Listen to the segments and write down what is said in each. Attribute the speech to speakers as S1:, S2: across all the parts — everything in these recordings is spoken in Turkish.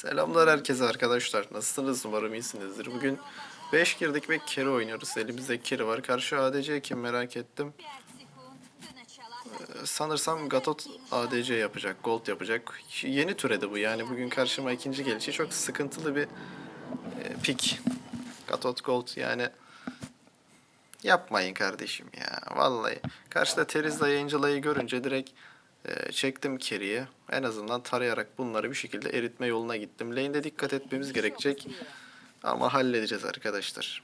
S1: Selamlar herkese arkadaşlar. Nasılsınız? Umarım iyisinizdir. Bugün 5 girdik ve Keri oynuyoruz. Elimizde Keri var. Karşı ADC kim merak ettim. Ee, Sanırsam Gatot ADC yapacak. Gold yapacak. Yeni türedi bu. Yani bugün karşıma ikinci gelişi çok sıkıntılı bir e, pik. Gatot Gold yani yapmayın kardeşim ya. Vallahi. Karşıda Terizla Angela'yı görünce direkt çektim Keri'yi. En azından tarayarak bunları bir şekilde eritme yoluna gittim. Lane'de dikkat etmemiz gerekecek. Ama halledeceğiz arkadaşlar.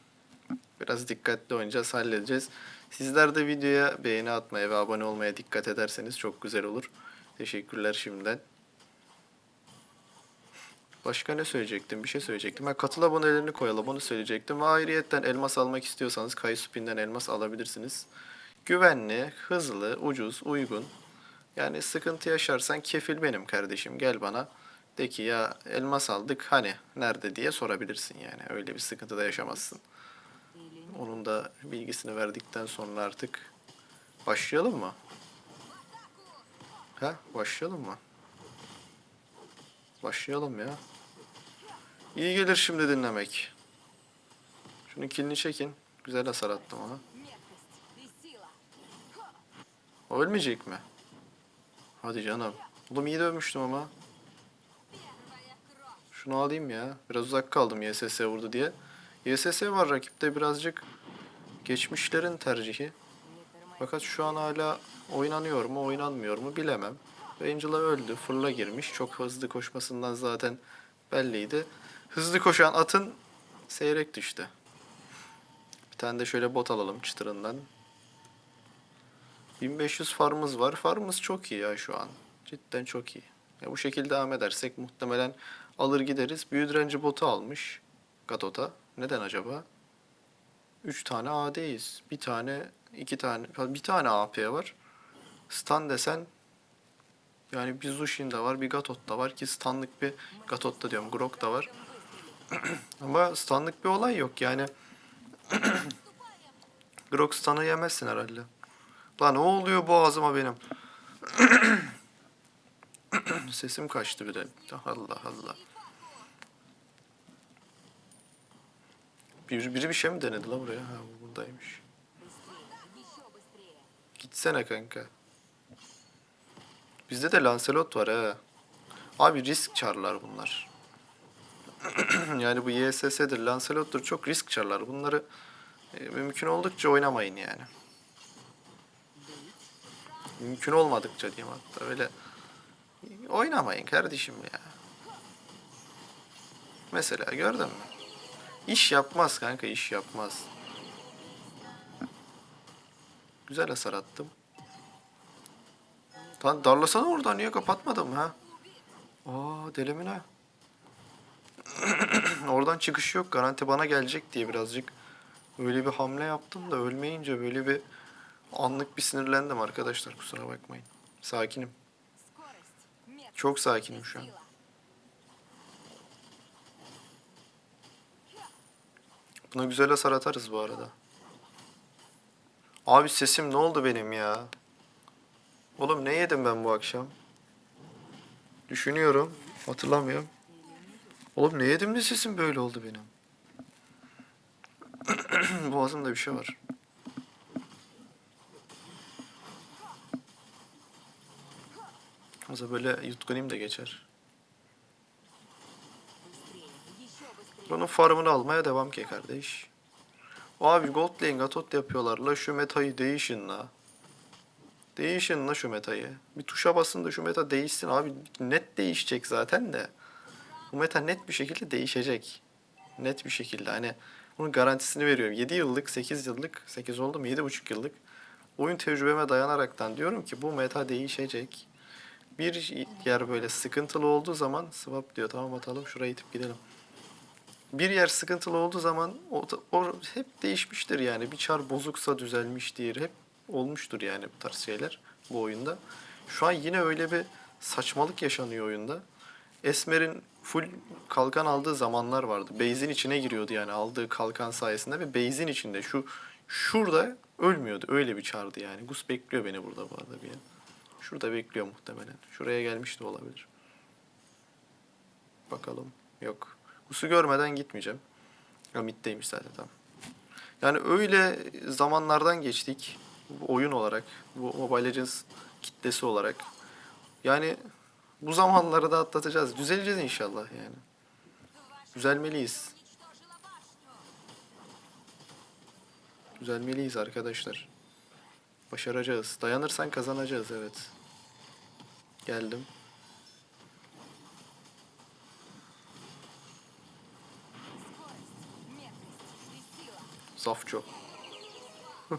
S1: Biraz dikkatli oynayacağız, halledeceğiz. Sizler de videoya beğeni atmaya ve abone olmaya dikkat ederseniz çok güzel olur. Teşekkürler şimdiden. Başka ne söyleyecektim? Bir şey söyleyecektim. Ha, katıl abonelerini koyalım onu söyleyecektim. Ve ayrıyetten elmas almak istiyorsanız Kaysupinden elmas alabilirsiniz. Güvenli, hızlı, ucuz, uygun. Yani sıkıntı yaşarsan kefil benim kardeşim. Gel bana de ki ya elmas aldık hani nerede diye sorabilirsin yani. Öyle bir sıkıntı da yaşamazsın. Onun da bilgisini verdikten sonra artık başlayalım mı? Ha başlayalım mı? Başlayalım ya. İyi gelir şimdi dinlemek. Şunun kilini çekin. Güzel hasar attım ona. O ölmeyecek mi? Hadi canım. Oğlum iyi dövmüştüm ama. Şunu alayım ya. Biraz uzak kaldım YSS vurdu diye. YSS var rakipte birazcık geçmişlerin tercihi. Fakat şu an hala oynanıyor mu oynanmıyor mu bilemem. Angela öldü. Fırla girmiş. Çok hızlı koşmasından zaten belliydi. Hızlı koşan atın seyrek düştü. Bir tane de şöyle bot alalım çıtırından. 1500 farmımız var. Farmımız çok iyi ya şu an. Cidden çok iyi. Ya bu şekilde devam edersek muhtemelen alır gideriz. Büyü direnci botu almış Gatot'a. Neden acaba? 3 tane AD'yiz. Bir tane, iki tane, bir tane AP var. Stun desen yani bir Zushin de var, bir Gatot da var ki stunlık bir Gatot da diyorum, Grok da var. Ama stunlık bir olay yok yani. Grok stun'ı yemezsin herhalde. Lan ne oluyor boğazıma benim? Sesim kaçtı bir de. Allah Allah. Bir, biri bir şey mi denedi la buraya? Ha bu buradaymış. Gitsene kanka. Bizde de Lancelot var ha. Abi risk çarlar bunlar. yani bu YSS'dir, Lancelot'tur çok risk çarlar. Bunları e, mümkün oldukça oynamayın yani. Mümkün olmadıkça diyeyim hatta öyle. Oynamayın kardeşim ya. Mesela gördün mü? İş yapmaz kanka iş yapmaz. Güzel hasar attım. Lan darlasana oradan niye kapatmadım ha? Aa delimine. Oradan çıkış yok. Garanti bana gelecek diye birazcık öyle bir hamle yaptım da ölmeyince böyle bir anlık bir sinirlendim arkadaşlar. Kusura bakmayın. Sakinim. Çok sakinim şu an. Buna güzel hasar atarız bu arada. Abi sesim ne oldu benim ya? Oğlum ne yedim ben bu akşam? Düşünüyorum. Hatırlamıyorum. Oğlum ne yedim de sesim böyle oldu benim? Boğazımda bir şey var. Aslında böyle yutkunayım da geçer. Bunun farmını almaya devam ki kardeş. Abi gold lane gatot yapıyorlar. La şu metayı değişin la. Değişin la şu metayı. Bir tuşa basın da şu meta değişsin abi. Net değişecek zaten de. Bu meta net bir şekilde değişecek. Net bir şekilde hani bunun garantisini veriyorum. 7 yıllık, 8 yıllık, 8 oldu mu 7,5 yıllık oyun tecrübeme dayanaraktan diyorum ki bu meta değişecek. Bir yer böyle sıkıntılı olduğu zaman swap diyor tamam atalım şuraya itip gidelim. Bir yer sıkıntılı olduğu zaman o, o hep değişmiştir yani. Bir çar bozuksa düzelmiştir. Hep olmuştur yani bu tarz şeyler bu oyunda. Şu an yine öyle bir saçmalık yaşanıyor oyunda. Esmer'in full kalkan aldığı zamanlar vardı. Base'in içine giriyordu yani aldığı kalkan sayesinde ve base'in içinde şu şurada ölmüyordu. Öyle bir çardı yani. Gus bekliyor beni burada bu arada bir an. Şurada bekliyor muhtemelen. Şuraya gelmiş de olabilir. Bakalım. Yok. Gus'u görmeden gitmeyeceğim. Ya middeymiş zaten tamam. Yani öyle zamanlardan geçtik. Bu oyun olarak. Bu Mobile Legends kitlesi olarak. Yani bu zamanları da atlatacağız. Düzeleceğiz inşallah yani. Düzelmeliyiz. Düzelmeliyiz arkadaşlar. Başaracağız. Dayanırsan kazanacağız evet. Geldim. Zafço.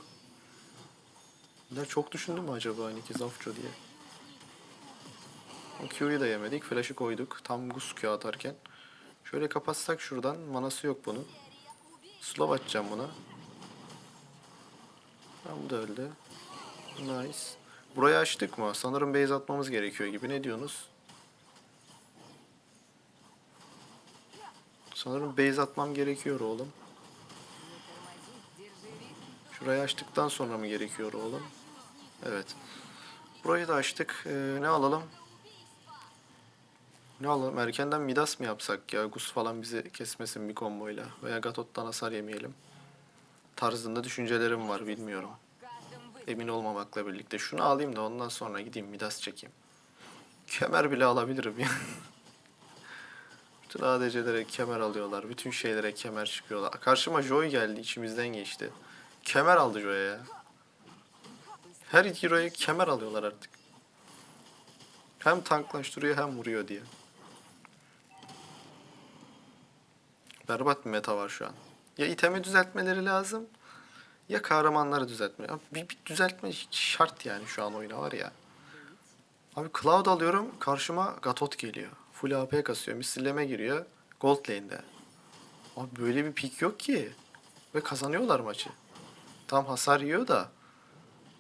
S1: Ne çok düşündüm mü acaba hani ki Zafço diye. O Q'yu da yemedik. Flash'ı koyduk. Tam Gus Q atarken. Şöyle kapatsak şuradan. Manası yok bunun. Slow atacağım buna. Ha, bu da öldü. Nice. Burayı açtık mı? Sanırım base atmamız gerekiyor gibi. Ne diyorsunuz? Sanırım base atmam gerekiyor oğlum. Şurayı açtıktan sonra mı gerekiyor oğlum? Evet. Burayı da açtık. Ee, ne alalım? Ne alalım? Erkenden Midas mı yapsak ya? Gus falan bizi kesmesin bir komboyla. Veya Gatot'tan hasar yemeyelim. Tarzında düşüncelerim var bilmiyorum. Emin olmamakla birlikte. Şunu alayım da ondan sonra gideyim Midas çekeyim. Kemer bile alabilirim ya. Bütün ADC'lere kemer alıyorlar. Bütün şeylere kemer çıkıyorlar. Karşıma Joy geldi içimizden geçti. Kemer aldı Joy'a ya. Her iki hero'ya kemer alıyorlar artık. Hem tanklaştırıyor hem vuruyor diye. Berbat bir meta var şu an. Ya itemi düzeltmeleri lazım ya kahramanları düzeltme. Ya Bir, bir düzeltme şart yani şu an oyuna var ya. Abi Cloud alıyorum karşıma Gatot geliyor. Full AP kasıyor. Misilleme giriyor. Gold lane'de. Abi böyle bir pik yok ki. Ve kazanıyorlar maçı. Tam hasar yiyor da.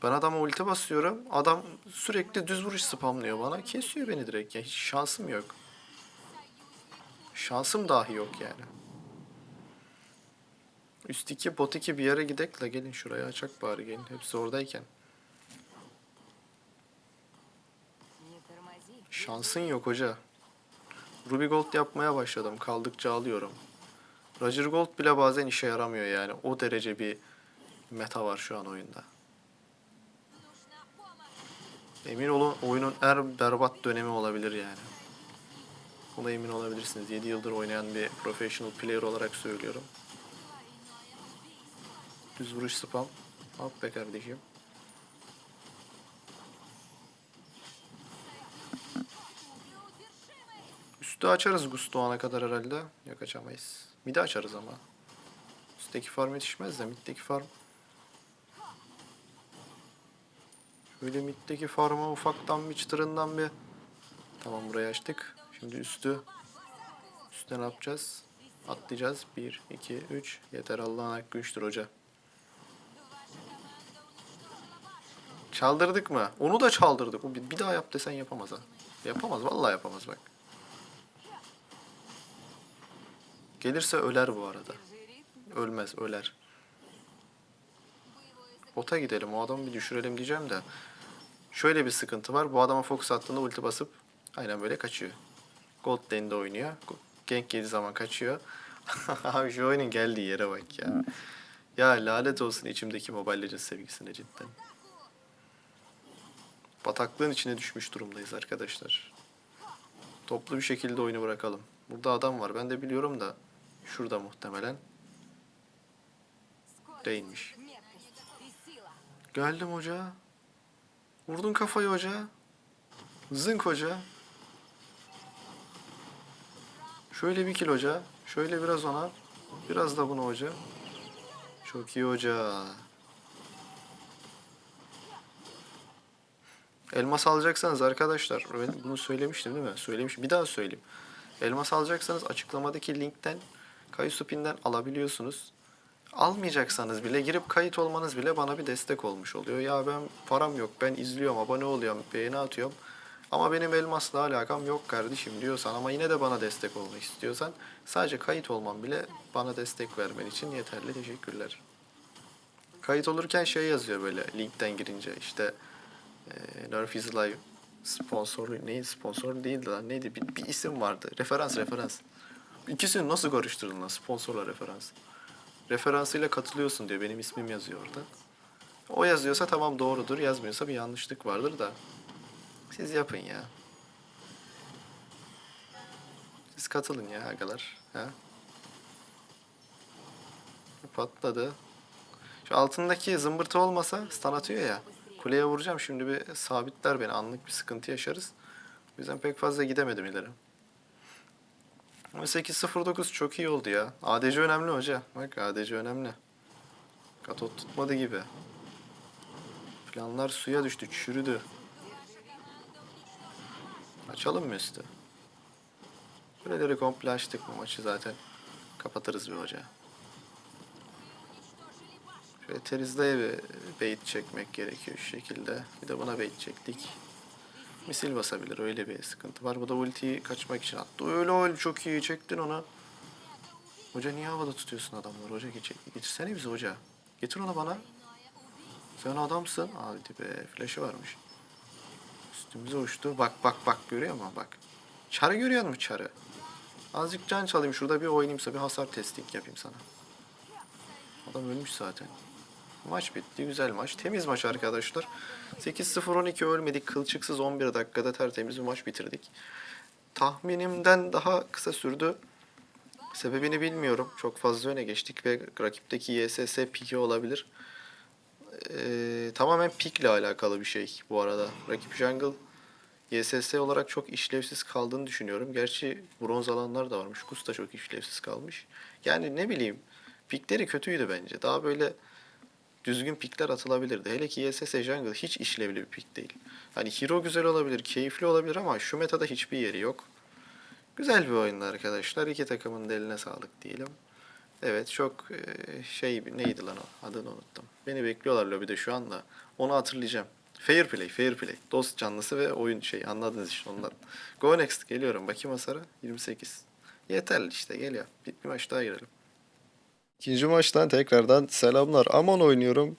S1: Ben adama ulti basıyorum. Adam sürekli düz vuruş spamlıyor bana. Kesiyor beni direkt ya. Hiç şansım yok. Şansım dahi yok yani. Üst 2 bot 2 bir yere gidek la gelin şuraya açak bari gelin. Hepsi oradayken. Şansın yok hoca. Ruby Gold yapmaya başladım. Kaldıkça alıyorum. Roger Gold bile bazen işe yaramıyor yani. O derece bir meta var şu an oyunda. Emin olun oyunun en berbat dönemi olabilir yani. Buna emin olabilirsiniz. 7 yıldır oynayan bir professional player olarak söylüyorum. Düz vuruş spam. Hop be kardeşim. Üstü açarız Gusto ana kadar herhalde. Yok açamayız. Midi açarız ama. Üstteki farm yetişmez de middeki farm. Şöyle middeki farm'a ufaktan bir çıtırından bir. Tamam burayı açtık. Şimdi üstü. Üstte ne yapacağız? Atlayacağız. 1, 2, 3. Yeter Allah'ın hakkı 3'tür hoca. Çaldırdık mı? Onu da çaldırdık. O bir, daha yap desen yapamaz ha. Yapamaz. Vallahi yapamaz bak. Gelirse öler bu arada. Ölmez, öler. Bota gidelim. O adamı bir düşürelim diyeceğim de. Şöyle bir sıkıntı var. Bu adama fokus attığında ulti basıp aynen böyle kaçıyor. Gold lane'de oynuyor. Gank yediği zaman kaçıyor. Abi şu oyunun geldiği yere bak ya. Ya lanet olsun içimdeki Mobile Legends sevgisine cidden. Bataklığın içine düşmüş durumdayız arkadaşlar. Toplu bir şekilde oyunu bırakalım. Burada adam var. Ben de biliyorum da şurada muhtemelen. Değilmiş. Geldim hoca. Vurdun kafayı hoca. Zınk hoca. Şöyle bir kil hoca. Şöyle biraz ona. Biraz da bunu hoca. Çok iyi hoca. Elmas alacaksanız arkadaşlar ben bunu söylemiştim değil mi? Söylemişim. Bir daha söyleyeyim. Elmas alacaksanız açıklamadaki linkten Kayusupin'den alabiliyorsunuz. Almayacaksanız bile girip kayıt olmanız bile bana bir destek olmuş oluyor. Ya ben param yok, ben izliyorum, abone oluyorum, beğeni atıyorum. Ama benim elmasla alakam yok kardeşim diyorsan ama yine de bana destek olmak istiyorsan sadece kayıt olman bile bana destek vermen için yeterli. Teşekkürler. Kayıt olurken şey yazıyor böyle linkten girince işte e, Nerf is live Sponsoru neydi? Sponsor değildi lan. Neydi? Bir, bir isim vardı. Referans referans. İkisini nasıl karıştırdın lan? Sponsorla referans. Referansıyla katılıyorsun diyor. Benim ismim yazıyor orada. O yazıyorsa tamam doğrudur. Yazmıyorsa bir yanlışlık vardır da. Siz yapın ya. Siz katılın ya agalar. Ha? Patladı. Şu altındaki zımbırtı olmasa stun atıyor ya. Kuleye vuracağım şimdi bir sabitler beni. Anlık bir sıkıntı yaşarız. O yüzden pek fazla gidemedim ileri. Ama 8.09 çok iyi oldu ya. ADC önemli hoca. Bak ADC önemli. Katot tutmadı gibi. Planlar suya düştü, çürüdü. Açalım mı üstü? Kuleleri komple açtık bu maçı zaten. Kapatırız bir hoca. Şöyle Terizla'ya bir bait çekmek gerekiyor şu şekilde. Bir de buna bait çektik. Misil basabilir öyle bir sıkıntı var. Bu da ultiyi kaçmak için attı. Öyle öyle çok iyi çektin ona. Hoca niye havada tutuyorsun adamları? Hoca geç, getirsene bizi hoca. Getir onu bana. Sen adamsın. Hadi be flash'ı varmış. Üstümüze uçtu. Bak bak bak görüyor musun bak. Çarı görüyor musun çarı? Azıcık can çalayım şurada bir oynayayımsa bir hasar testing yapayım sana. Adam ölmüş zaten. Maç bitti. Güzel maç. Temiz maç arkadaşlar. 8-0-12 ölmedik. Kılçıksız 11 dakikada tertemiz bir maç bitirdik. Tahminimden daha kısa sürdü. Sebebini bilmiyorum. Çok fazla öne geçtik ve rakipteki YSS piki olabilir. Ee, tamamen pikle alakalı bir şey bu arada. Rakip jungle YSS olarak çok işlevsiz kaldığını düşünüyorum. Gerçi bronz alanlar da varmış. Kus da çok işlevsiz kalmış. Yani ne bileyim pikleri kötüydü bence. Daha böyle düzgün pikler atılabilirdi. Hele ki YSS Jungle hiç işlevli bir pik değil. Hani hero güzel olabilir, keyifli olabilir ama şu metada hiçbir yeri yok. Güzel bir oyundu arkadaşlar. İki takımın da eline sağlık diyelim. Evet çok e, şey neydi lan o? Adını unuttum. Beni bekliyorlar lobide şu anda. Onu hatırlayacağım. Fair play, fair play. Dost canlısı ve oyun şey anladınız işte ondan. Go next geliyorum. Bakayım hasara. 28. Yeterli işte geliyor. Bir, bir maç daha girelim. İkinci maçtan tekrardan selamlar. Amon oynuyorum.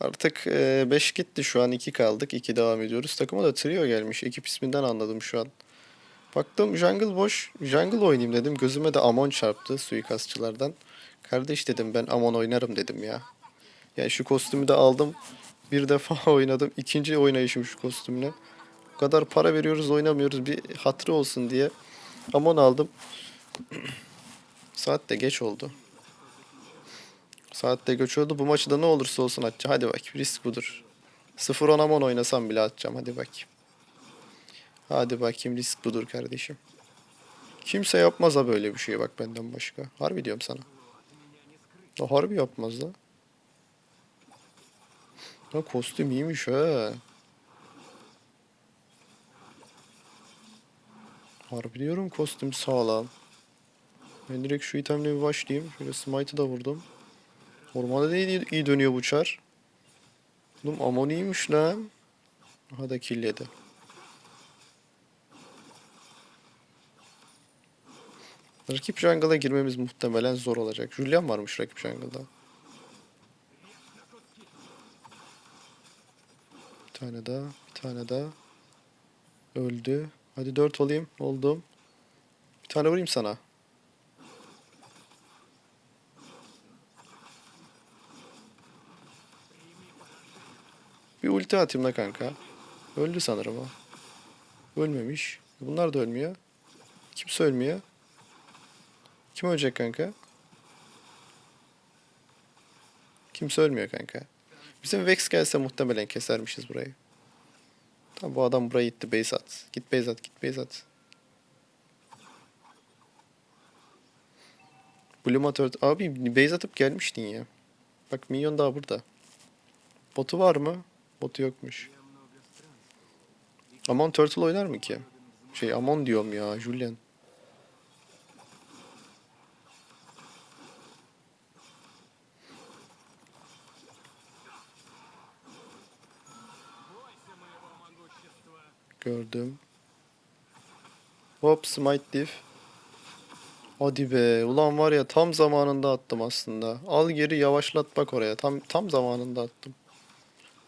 S1: Artık 5 gitti şu an 2 kaldık. 2 devam ediyoruz. Takıma da trio gelmiş. Ekip isminden anladım şu an. Baktım jungle boş. Jungle oynayayım dedim. Gözüme de Amon çarptı suikastçılardan. Kardeş dedim ben Amon oynarım dedim ya. Yani şu kostümü de aldım. Bir defa oynadım. İkinci oynayışım şu kostümle. O kadar para veriyoruz oynamıyoruz. Bir hatırı olsun diye. Amon aldım. Saat de geç oldu. Saatte göçüyordu. Bu maçı da ne olursa olsun atacağım. Hadi bak risk budur. 0-10 Amon oynasam bile atacağım. Hadi bakayım. Hadi bakayım risk budur kardeşim. Kimse yapmaz ha böyle bir şey bak benden başka. Harbi diyorum sana. Ya harbi yapmaz da. Ya kostüm iyiymiş ha. Harbi diyorum kostüm sağlam. Ben direkt şu itemle bir başlayayım. Şöyle smite'ı da vurdum. Ormanda da iyi, iyi dönüyor bu çar. Oğlum Amon iyiymiş lan. Aha da killedi. Rakip jungle'a girmemiz muhtemelen zor olacak. Julian varmış rakip jungle'da. Bir tane daha, bir tane daha. Öldü. Hadi dört olayım. Oldum. Bir tane vurayım sana. Bir ulti atayım da kanka. Öldü sanırım o. Ölmemiş. Bunlar da ölmüyor. Kimse ölmüyor. Kim ölecek kanka? Kimse ölmüyor kanka. Bizim Vex gelse muhtemelen kesermişiz burayı. Tamam bu adam buraya gitti base at. Git base at git base at. Bloom at Abi base atıp gelmiştin ya. Bak minyon daha burada. Botu var mı? Botu yokmuş. Amon Turtle oynar mı ki? Şey Amon diyorum ya Julian. Gördüm. Hop smite diff. Hadi be. Ulan var ya tam zamanında attım aslında. Al geri yavaşlat bak oraya. Tam tam zamanında attım.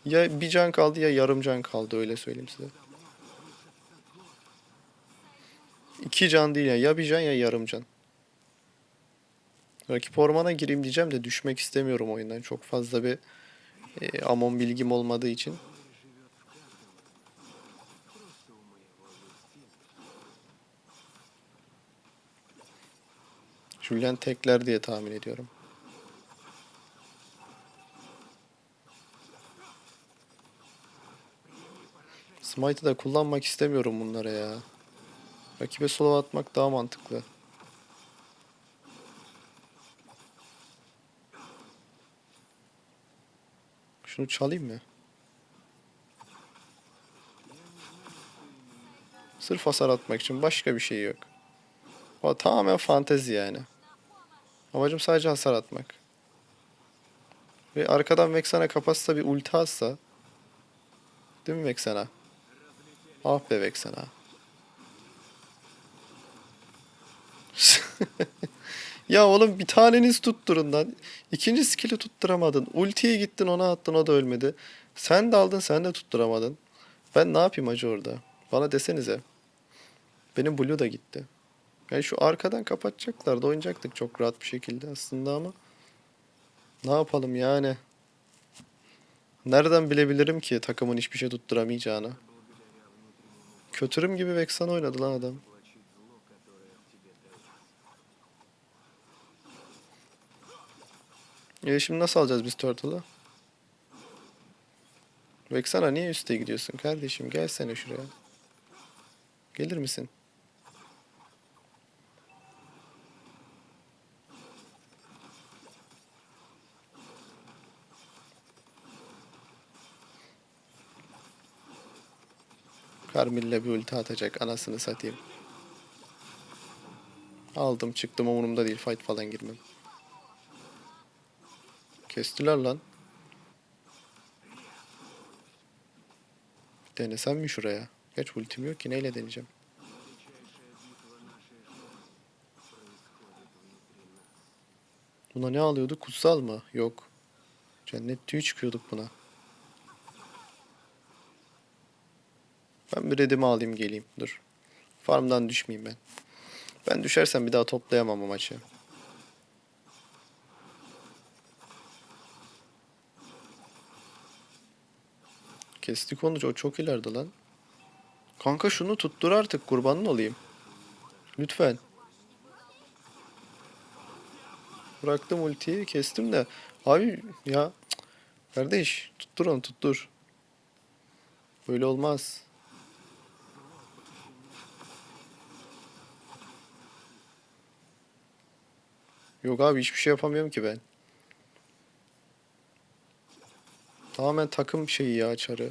S1: Ya bir can kaldı ya yarım can kaldı öyle söyleyeyim size. İki can değil ya. Ya bir can ya yarım can. Rakip ormana gireyim diyeceğim de düşmek istemiyorum oyundan. Çok fazla bir e, Amon bilgim olmadığı için. Julian tekler diye tahmin ediyorum. Smite'ı da kullanmak istemiyorum bunlara ya. Rakibe solo atmak daha mantıklı. Şunu çalayım mı? Sırf hasar atmak için başka bir şey yok. O tamamen fantezi yani. Amacım sadece hasar atmak. Ve arkadan Vexana kapatsa bir ulti atsa. Değil mi Vexana? Ah be Vexana. ya oğlum bir taneniz tutturun lan. İkinci skill'i tutturamadın. Ultiye gittin ona attın o da ölmedi. Sen de aldın sen de tutturamadın. Ben ne yapayım acı orada? Bana desenize. Benim Blue da gitti. Yani şu arkadan kapatacaklardı. Oynayacaktık çok rahat bir şekilde aslında ama. Ne yapalım yani? Nereden bilebilirim ki takımın hiçbir şey tutturamayacağını? Kötürüm gibi Vexen oynadı lan adam. E şimdi nasıl alacağız biz Turtle'ı? Vexana niye üste gidiyorsun kardeşim? Gelsene şuraya. Gelir misin? Carmilla bir ulti atacak anasını satayım. Aldım çıktım umurumda değil fight falan girmem. Kestiler lan. Denesem mi şuraya? Geç ultim yok ki neyle deneyeceğim? Buna ne alıyorduk? Kutsal mı? Yok. Cennet tüyü çıkıyorduk buna. Ben bir redimi alayım geleyim. Dur. Farmdan düşmeyeyim ben. Ben düşersem bir daha toplayamam o maçı. Kestik onu. O çok ileride lan. Kanka şunu tuttur artık. Kurbanın olayım. Lütfen. Bıraktım ultiyi. Kestim de. Abi ya. Kardeş. Tuttur onu tuttur. Böyle olmaz. Yok abi hiçbir şey yapamıyorum ki ben. Tamamen takım şeyi ya çarı.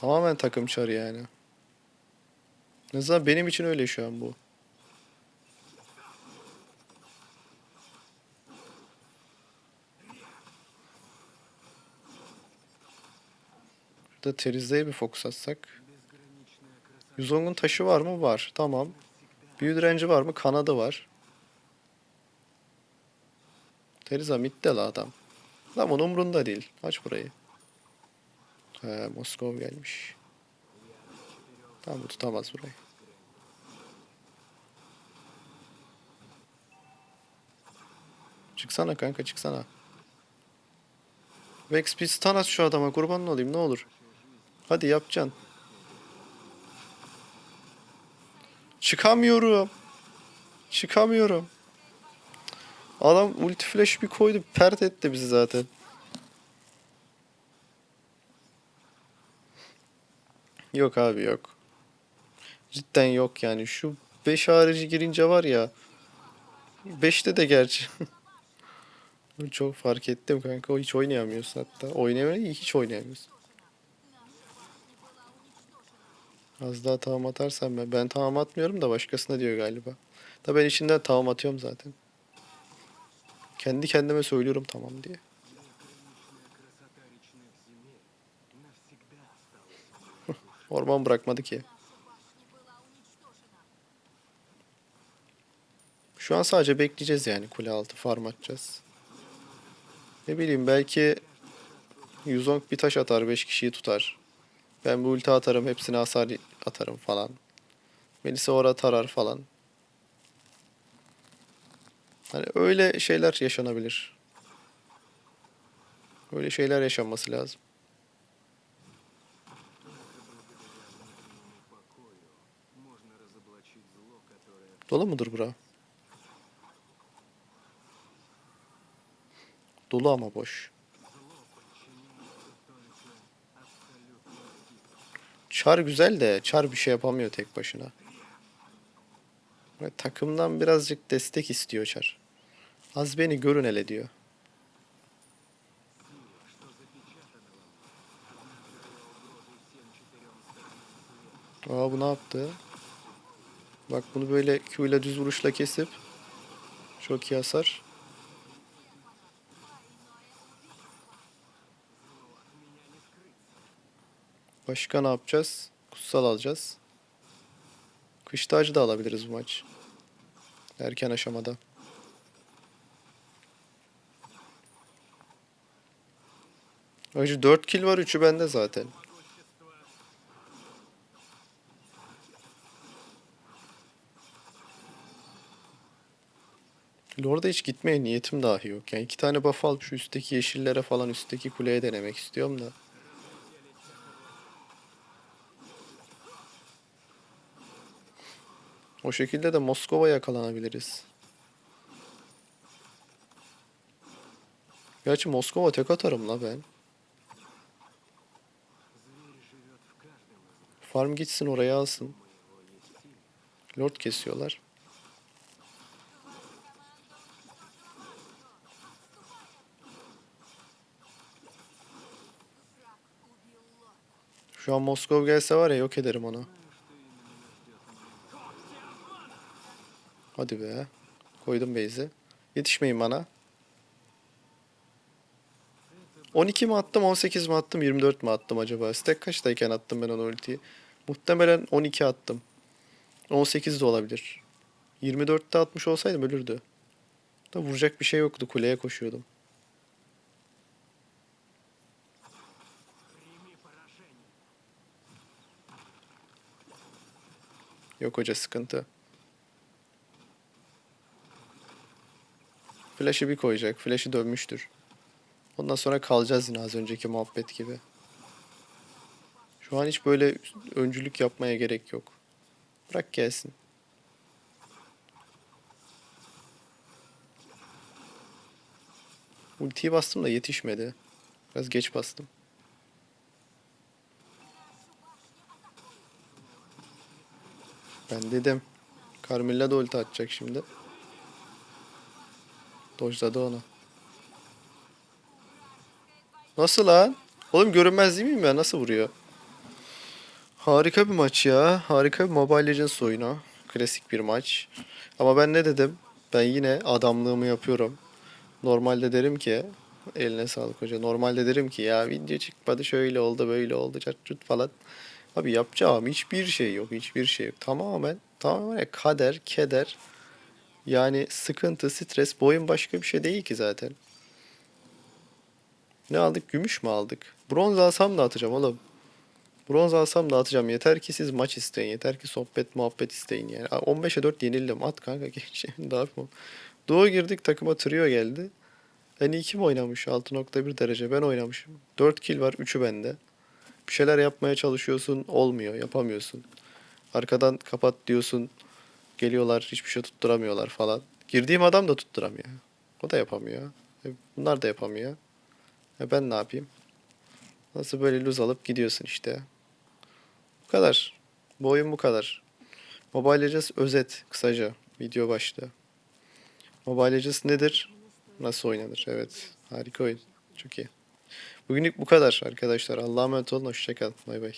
S1: Tamamen takım çarı yani. En azından benim için öyle şu an bu. Şurada Teriza'ya bir fokus atsak. Yuzong'un taşı var mı? Var. Tamam. Büyü direnci var mı? Kanadı var. Teriza midde la adam. Ama umrunda değil. Aç burayı. He, Moskov gelmiş. Tamam bu tutamaz burayı. Çıksana kanka çıksana. Vex bir şu adama kurban olayım ne olur. Hadi yapacaksın. Çıkamıyorum. Çıkamıyorum. Adam ulti flash bir koydu pert etti bizi zaten. Yok abi yok. Cidden yok yani. Şu 5 harici girince var ya. 5'te de gerçi. Çok fark ettim kanka. Hiç oynayamıyorsun hatta. Oynayamıyor hiç oynayamıyorsun. Az daha tamam atarsam ben. Ben tamam atmıyorum da başkasına diyor galiba. Da ben içinden tamam atıyorum zaten. Kendi kendime söylüyorum tamam diye. Orman bırakmadı ki. Şu an sadece bekleyeceğiz yani kule altı farm atacağız. Ne bileyim belki Yuzong bir taş atar 5 kişiyi tutar. Ben bu ulti atarım. Hepsine hasar atarım falan. Melisa ora tarar falan. Hani öyle şeyler yaşanabilir. Öyle şeyler yaşanması lazım. Dolu mudur bura? Dolu ama boş. Çar güzel de Çar bir şey yapamıyor tek başına. Ve takımdan birazcık destek istiyor Çar. Az beni görün hele diyor. Aa bu ne yaptı? Bak bunu böyle Q ile düz vuruşla kesip çok iyi hasar. Başka ne yapacağız? Kutsal alacağız. Kış tacı da alabiliriz bu maç. Erken aşamada. Acı 4 kill var 3'ü bende zaten. Lord'a hiç gitmeye niyetim dahi yok. Yani iki tane buff alıp şu üstteki yeşillere falan üstteki kuleye denemek istiyorum da. O şekilde de Moskova yakalanabiliriz. Gerçi Moskova tek atarım la ben. Farm gitsin oraya alsın. Lord kesiyorlar. Şu an Moskova gelse var ya yok ederim onu. Hadi be. Koydum base'i. Yetişmeyin bana. 12 mi attım 18 mi attım 24 mi attım acaba? Stack kaçtayken attım ben onu ultiyi? Muhtemelen 12 attım. 18 de olabilir. 24'te atmış olsaydım ölürdü. Da vuracak bir şey yoktu. Kuleye koşuyordum. Yok hoca sıkıntı. Flash'ı bir koyacak. Flash'ı dönmüştür. Ondan sonra kalacağız yine az önceki muhabbet gibi. Şu an hiç böyle öncülük yapmaya gerek yok. Bırak gelsin. Ultiyi bastım da yetişmedi. Biraz geç bastım. Ben dedim. Carmilla da ulti atacak şimdi. Dojladı onu. Nasıl lan? Oğlum görünmez değil miyim ben? Nasıl vuruyor? Harika bir maç ya. Harika bir Mobile Legends oyunu. Klasik bir maç. Ama ben ne dedim? Ben yine adamlığımı yapıyorum. Normalde derim ki eline sağlık hoca. Normalde derim ki ya video çıkmadı şöyle oldu böyle oldu çat falan. Abi yapacağım hiçbir şey yok. Hiçbir şey yok. Tamamen tamamen kader, keder. Yani sıkıntı, stres, boyun başka bir şey değil ki zaten. Ne aldık? Gümüş mü aldık? Bronz alsam da atacağım oğlum. Bronz alsam da atacağım. Yeter ki siz maç isteyin. Yeter ki sohbet muhabbet isteyin yani. Aa, 15'e 4 yenildim. At kanka. Daha yapmam. Doğu girdik takıma trio geldi. İyi kim oynamış? 6.1 derece. Ben oynamışım. 4 kill var. 3'ü bende. Bir şeyler yapmaya çalışıyorsun. Olmuyor. Yapamıyorsun. Arkadan kapat diyorsun. Geliyorlar. Hiçbir şey tutturamıyorlar falan. Girdiğim adam da tutturamıyor. O da yapamıyor. E, Bunlar da yapamıyor. E ben ne yapayım? Nasıl böyle luz alıp gidiyorsun işte. Bu kadar. Bu oyun bu kadar. Mobile Legends özet kısaca. Video başlığı. Mobile Legends nedir? Nasıl oynanır? Evet. Harika oyun. Çok iyi. Bugünlük bu kadar arkadaşlar. Allah'a emanet olun. Hoşçakalın. Bay bay.